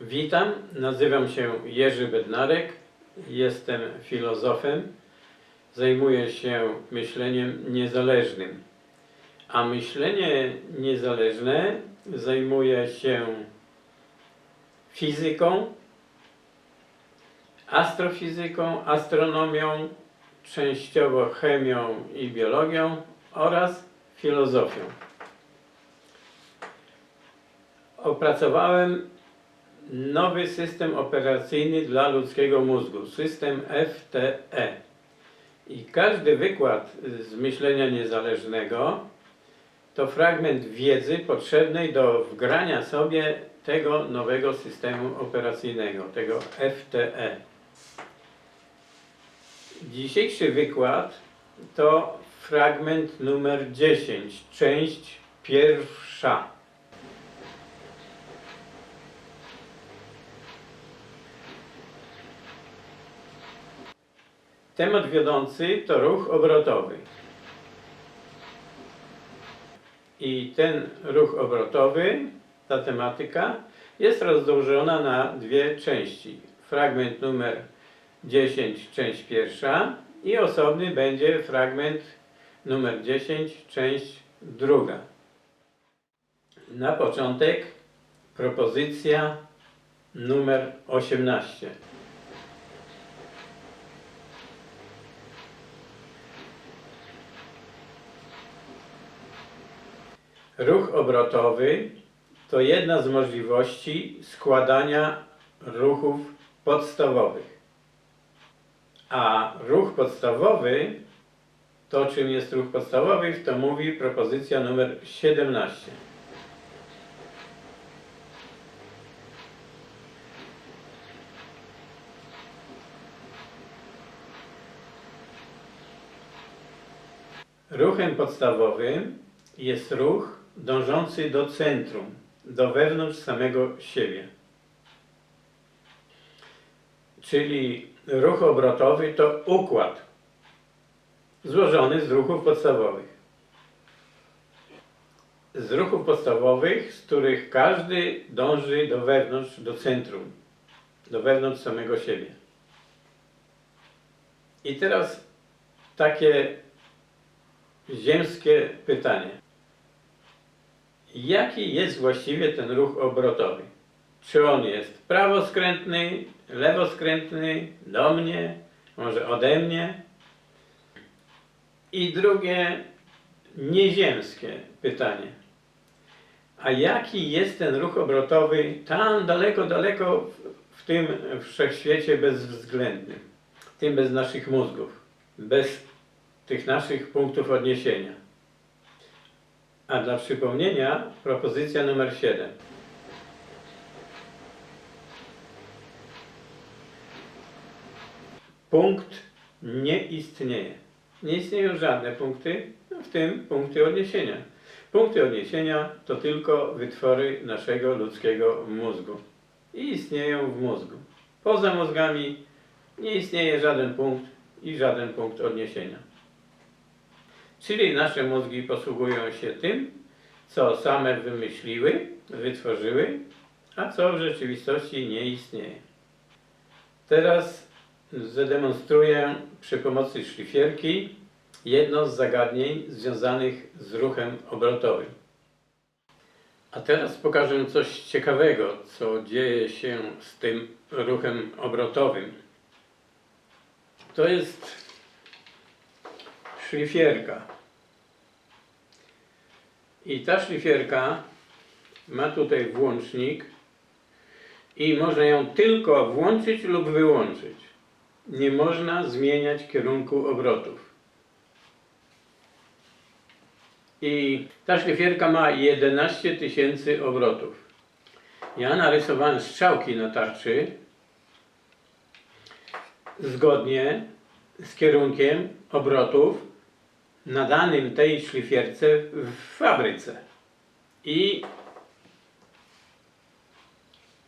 Witam, nazywam się Jerzy Bednarek, jestem filozofem, zajmuję się myśleniem niezależnym. A myślenie niezależne zajmuje się fizyką, astrofizyką, astronomią, częściowo chemią i biologią oraz filozofią. Opracowałem nowy system operacyjny dla ludzkiego mózgu, system FTE. I każdy wykład z myślenia niezależnego to fragment wiedzy potrzebnej do wgrania sobie tego nowego systemu operacyjnego, tego FTE. Dzisiejszy wykład to fragment numer 10, część pierwsza. Temat wiodący to ruch obrotowy. I ten ruch obrotowy, ta tematyka, jest rozłożona na dwie części. Fragment numer 10, część pierwsza i osobny będzie fragment numer 10, część druga. Na początek propozycja numer 18. Ruch obrotowy to jedna z możliwości składania ruchów podstawowych. A ruch podstawowy, to czym jest ruch podstawowy, to mówi propozycja numer 17. Ruchem podstawowym jest ruch dążący do centrum, do wewnątrz samego siebie. Czyli ruch obrotowy to układ złożony z ruchów podstawowych. Z ruchów podstawowych, z których każdy dąży do wewnątrz, do centrum, do wewnątrz samego siebie. I teraz takie ziemskie pytanie. Jaki jest właściwie ten ruch obrotowy? Czy on jest prawoskrętny, lewoskrętny, do mnie, może ode mnie? I drugie, nieziemskie pytanie. A jaki jest ten ruch obrotowy tam daleko, daleko w, tym wszechświecie bezwzględnym, tym bez naszych mózgów, bez tych naszych punktów odniesienia? A dla przypomnienia propozycja numer 7. Punkt nie istnieje. Nie istnieją żadne punkty, w tym punkty odniesienia. Punkty odniesienia to tylko wytwory naszego ludzkiego mózgu i istnieją w mózgu. Poza mózgami nie istnieje żaden punkt i żaden punkt odniesienia. Czyli nasze mózgi posługują się tym, co same wymyśliły, wytworzyły, a co w rzeczywistości nie istnieje. Teraz zademonstruję przy pomocy szlifierki jedno z zagadnień związanych z ruchem obrotowym. A teraz pokażę coś ciekawego, co dzieje się z tym ruchem obrotowym. To jest szlifierka. I ta szlifierka ma tutaj włącznik i można ją tylko włączyć lub wyłączyć. Nie można zmieniać kierunku obrotów. I ta szlifierka ma 11 tysięcy obrotów. Ja narysowałem strzałki na tarczy zgodnie z kierunkiem obrotów nadanym tej szlifierce w fabryce. I,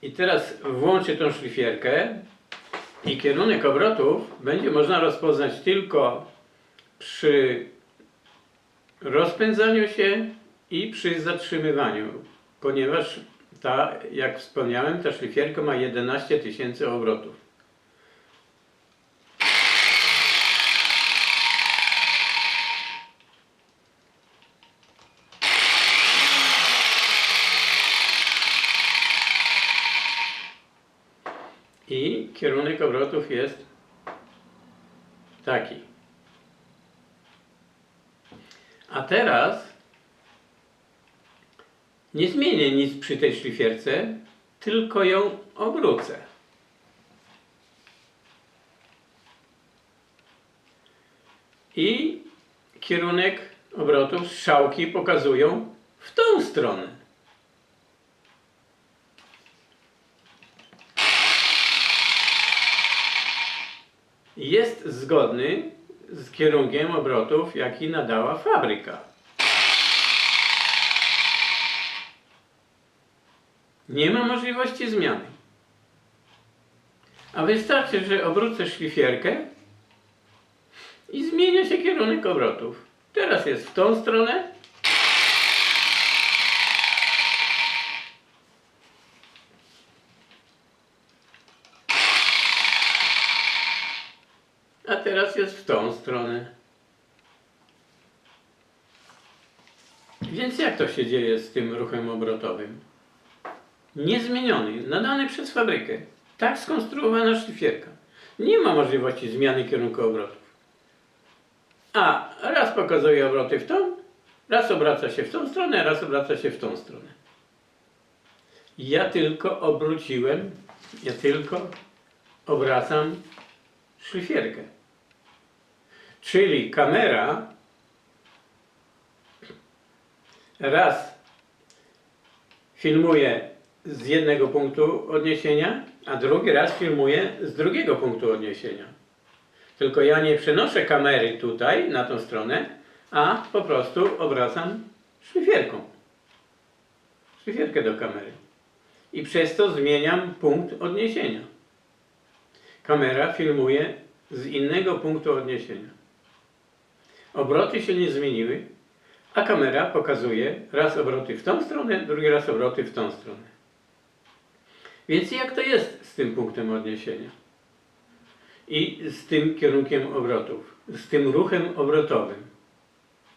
I teraz włączę tą szlifierkę i kierunek obrotów będzie można rozpoznać tylko przy rozpędzaniu się i przy zatrzymywaniu, ponieważ Ta, jak wspomniałem, ta szlifierka ma 11 tysięcy obrotów. I kierunek obrotów jest taki. A teraz nie zmienię nic przy tej szlifierce, tylko ją obrócę. I kierunek obrotów strzałki pokazują w tą stronę. Jest zgodny z kierunkiem obrotów, jaki nadała fabryka. Nie ma możliwości zmiany. A wystarczy, że obrócę szlifierkę i zmienia się kierunek obrotów. Teraz jest w tą stronę. A teraz jest w tą stronę. Więc jak to się dzieje z tym ruchem obrotowym? Niezmieniony, nadany przez fabrykę. Tak skonstruowana szlifierka. Nie ma możliwości zmiany kierunku obrotów. A raz pokazuje obroty w tą, raz obraca się w tą stronę, raz obraca się w tą stronę. Ja tylko obróciłem, ja tylko obracam szlifierkę. Czyli kamera raz filmuje z jednego punktu odniesienia, a drugi raz filmuje z drugiego punktu odniesienia. Tylko ja nie przenoszę kamery tutaj, na tą stronę, a po prostu obracam szlifierką. Szlifierkę do kamery. I przez to zmieniam punkt odniesienia. Kamera filmuje z innego punktu odniesienia. Obroty się nie zmieniły, a kamera pokazuje raz obroty w tą stronę, drugi raz obroty w tą stronę. Więc jak to jest z tym punktem odniesienia? I z tym kierunkiem obrotów, z tym ruchem obrotowym.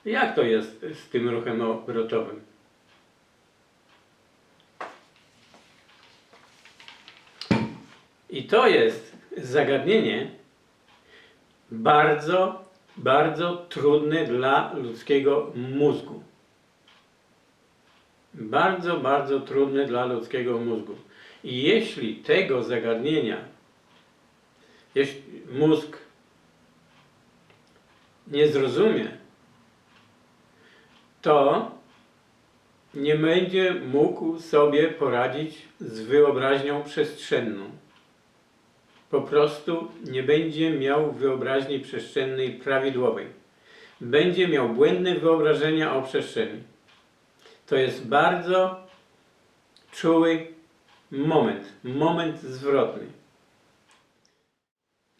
Jak to jest z tym ruchem obrotowym? I to jest zagadnienie bardzo, bardzo trudne dla ludzkiego mózgu. Bardzo, bardzo trudne dla ludzkiego mózgu. I jeśli tego zagadnienia, jeśli mózg nie zrozumie, to nie będzie mógł sobie poradzić z wyobraźnią przestrzenną. Po prostu nie będzie miał wyobraźni przestrzennej prawidłowej. Będzie miał błędne wyobrażenia o przestrzeni. To jest bardzo czuły moment, moment zwrotny.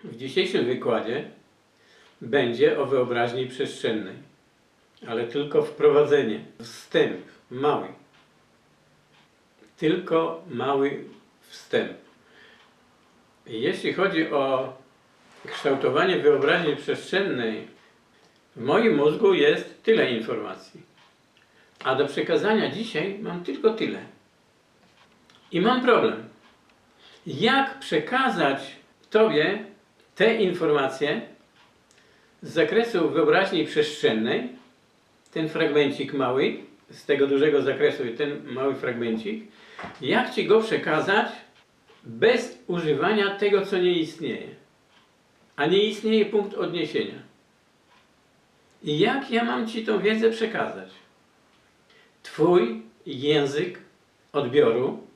W dzisiejszym wykładzie będzie o wyobraźni przestrzennej, ale tylko wprowadzenie, wstęp, mały. Tylko mały wstęp. Jeśli chodzi o kształtowanie wyobraźni przestrzennej, w moim mózgu jest tyle informacji. A do przekazania dzisiaj mam tylko tyle. I mam problem. Jak przekazać Tobie te informacje z zakresu wyobraźni przestrzennej, ten fragmencik mały, z tego dużego zakresu i ten mały fragmencik, jak Ci go przekazać bez używania tego, co nie istnieje. A nie istnieje punkt odniesienia. I jak ja mam Ci tą wiedzę przekazać? Twój język odbioru,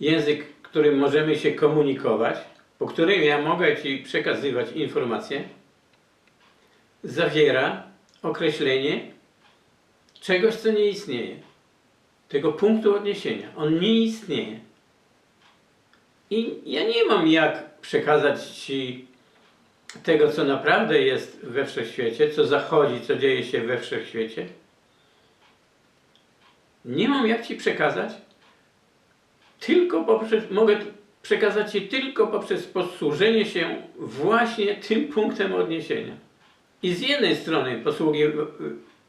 język, którym możemy się komunikować, po którym ja mogę Ci przekazywać informacje, zawiera określenie czegoś, co nie istnieje. Tego punktu odniesienia. On nie istnieje. I ja nie mam jak przekazać Ci tego, co naprawdę jest we wszechświecie, co zachodzi, co dzieje się we wszechświecie. Nie mam jak Ci przekazać tylko poprzez, mogę przekazać Ci tylko poprzez posłużenie się właśnie tym punktem odniesienia. I z jednej strony posługi,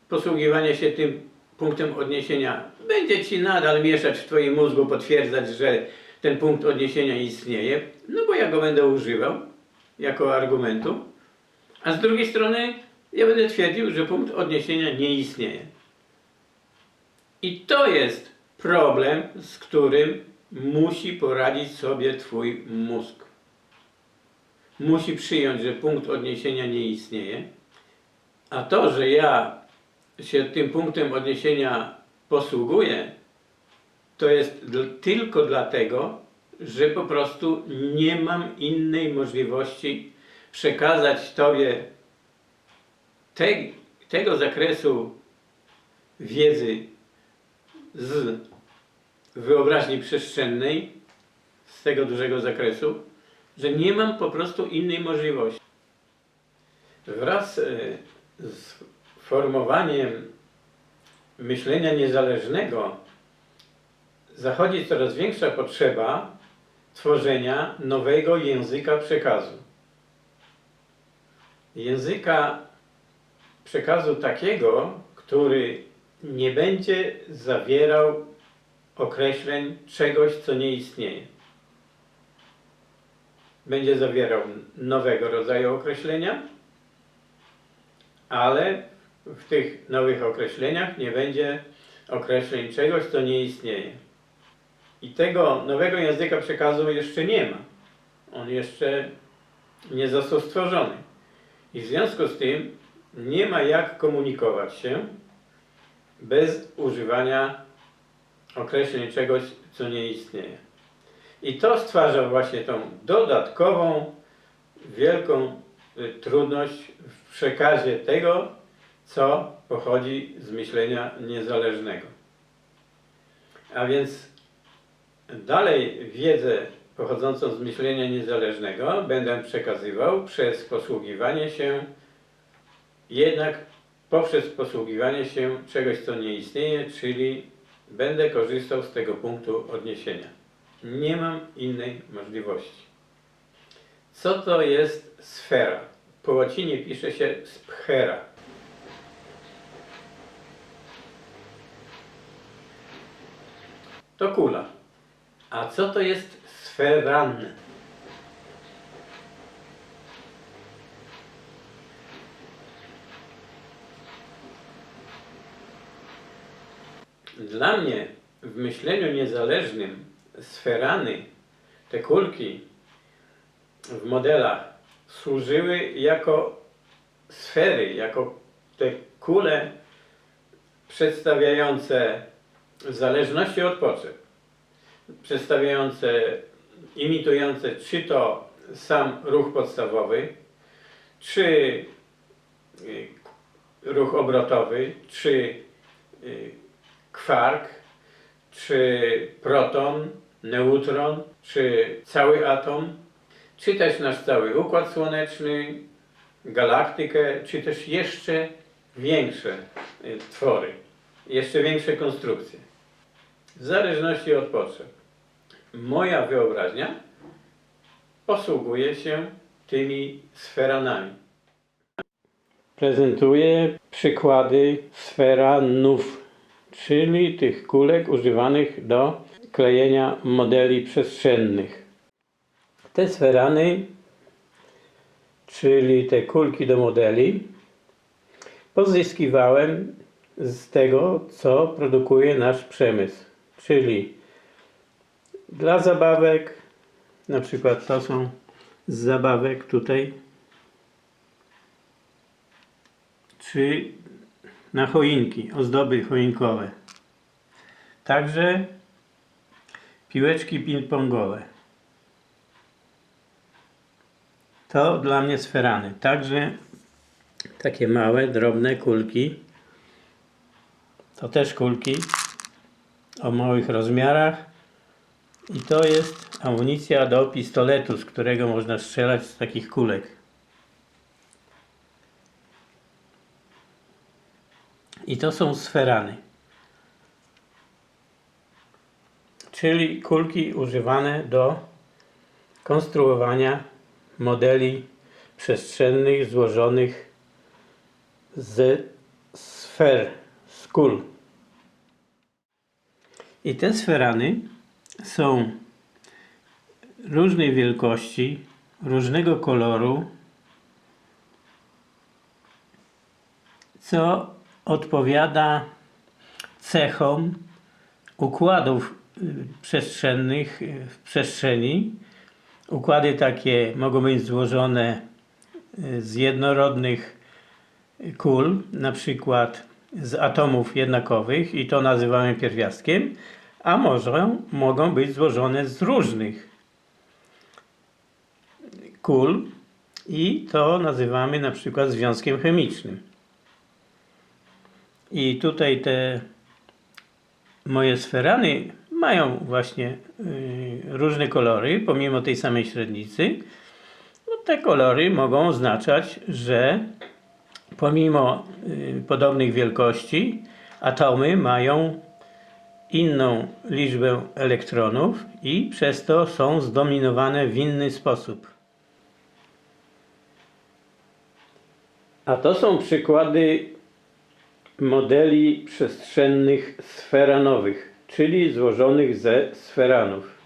posługiwanie się tym punktem odniesienia będzie Ci nadal mieszać w Twoim mózgu, potwierdzać, że ten punkt odniesienia istnieje, no bo ja go będę używał jako argumentu, a z drugiej strony ja będę twierdził, że punkt odniesienia nie istnieje. I to jest problem, z którym musi poradzić sobie Twój mózg. Musi przyjąć, że punkt odniesienia nie istnieje, a to, że ja się tym punktem odniesienia posługuję, to jest tylko dlatego, że po prostu nie mam innej możliwości przekazać Tobie te, tego zakresu wiedzy z wyobraźni przestrzennej, z tego dużego zakresu, że nie mam po prostu innej możliwości. Wraz e, z formowaniem myślenia niezależnego zachodzi coraz większa potrzeba tworzenia nowego języka przekazu. Języka przekazu takiego, który nie będzie zawierał określeń czegoś, co nie istnieje. Będzie zawierał nowego rodzaju określenia, ale w tych nowych określeniach nie będzie określeń czegoś, co nie istnieje. I tego nowego języka przekazu jeszcze nie ma. On jeszcze nie został stworzony. I w związku z tym nie ma jak komunikować się bez używania określeń czegoś, co nie istnieje. I to stwarza właśnie tą dodatkową, wielką y, trudność w przekazie tego, co pochodzi z myślenia niezależnego. A więc dalej wiedzę pochodzącą z myślenia niezależnego będę przekazywał przez posługiwanie się jednak poprzez posługiwanie się czegoś, co nie istnieje, czyli będę korzystał z tego punktu odniesienia. Nie mam innej możliwości. Co to jest sfera? Po łacinie pisze się sphera. To kula. A co to jest sferan? Dla mnie w myśleniu niezależnym sferany, te kulki w modelach służyły jako sfery, jako te kule przedstawiające w zależności od potrzeb, przedstawiające, imitujące czy to sam ruch podstawowy, czy y, ruch obrotowy, czy y, kwark, czy proton, neutron, czy cały atom, czy też nasz cały układ słoneczny, galaktykę, czy też jeszcze większe y, twory, jeszcze większe konstrukcje. W zależności od potrzeb. Moja wyobraźnia posługuje się tymi sferanami. Prezentuję przykłady sferanów, czyli tych kulek używanych do klejenia modeli przestrzennych. Te sferany, czyli te kulki do modeli, pozyskiwałem z tego, co produkuje nasz przemysł. Czyli dla zabawek, na przykład to są z zabawek tutaj, czy na choinki, ozdoby choinkowe. Także piłeczki ping-pongowe. To dla mnie sferany. Także takie małe, drobne kulki. To też kulki o małych rozmiarach. I to jest amunicja do pistoletu, z którego można strzelać z takich kulek. I to są sferany. czyli kulki używane do konstruowania modeli przestrzennych złożonych z sfer, z kul. I te sferany są różnej wielkości, różnego koloru, co odpowiada cechom układów y, przestrzennych y, w przestrzeni. Układy takie mogą być złożone y, z jednorodnych kul, na przykład z atomów jednakowych i to nazywamy pierwiastkiem, a może mogą być złożone z różnych kul i to nazywamy na przykład związkiem chemicznym. I tutaj te moje sferany mają właśnie y, różne kolory, pomimo tej samej średnicy. No, te kolory mogą oznaczać, że pomimo y, podobnych wielkości atomy mają inną liczbę elektronów i przez to są zdominowane w inny sposób. A to są przykłady modeli przestrzennych sferanowych, czyli złożonych ze sferanów.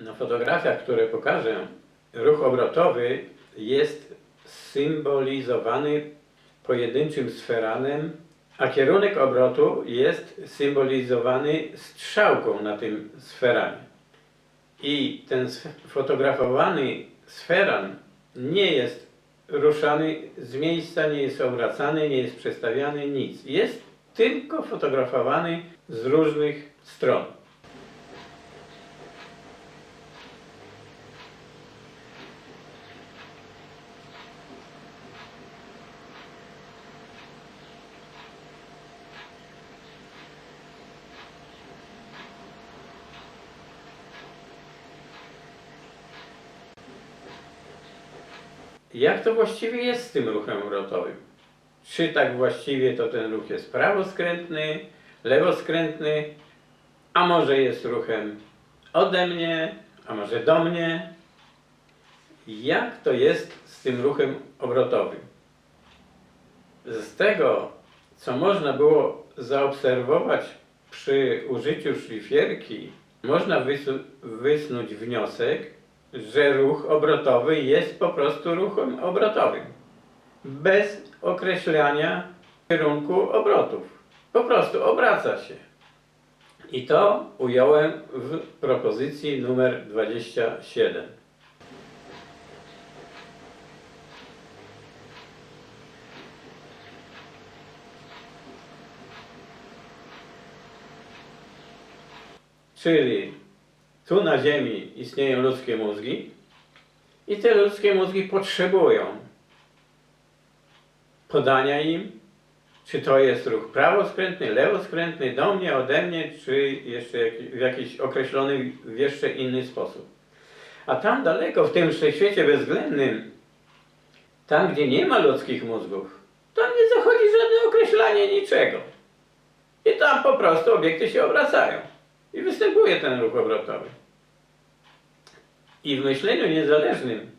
Na fotografiach, które pokażę, ruch obrotowy jest symbolizowany pojedynczym sferanem, a kierunek obrotu jest symbolizowany strzałką na tym sferanie. I ten fotografowany sferan nie jest ruszany z miejsca, nie jest obracany, nie jest przestawiany, nic. Jest tylko fotografowany z różnych stron. Jak to właściwie jest z tym ruchem obrotowym? Czy tak właściwie to ten ruch jest prawoskrętny, lewoskrętny, a może jest ruchem ode mnie, a może do mnie? Jak to jest z tym ruchem obrotowym? Z tego, co można było zaobserwować przy użyciu szlifierki, można wysnuć wniosek, że ruch obrotowy jest po prostu ruchem obrotowym. Bez określania kierunku obrotów. Po prostu obraca się. I to ująłem w propozycji numer 27. Czyli tu na Ziemi istnieją ludzkie mózgi i te ludzkie mózgi potrzebują podania im, czy to jest ruch prawoskrętny, lewoskrętny, do mnie, ode mnie, czy jeszcze w jakiś określony, w jeszcze inny sposób. A tam daleko, w tym wszechświecie bezwzględnym, tam gdzie nie ma ludzkich mózgów, tam nie zachodzi żadne określanie niczego. I tam po prostu obiekty się obracają. I występuje ten ruch obrotowy. I w myśleniu niezależnym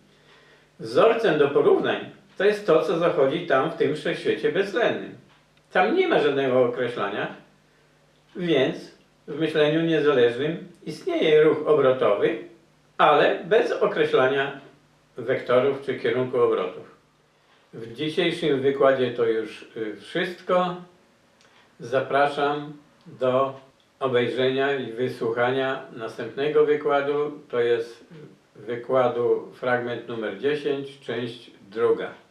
wzorcem do porównań to jest to, co zachodzi tam w tym wszechświecie bezwzględnym. Tam nie ma żadnego określania, więc w myśleniu niezależnym istnieje ruch obrotowy, ale bez określania wektorów czy kierunku obrotów. W dzisiejszym wykładzie to już y, wszystko. Zapraszam do obejrzenia i wysłuchania następnego wykładu. To jest wykładu fragment numer 10, część druga.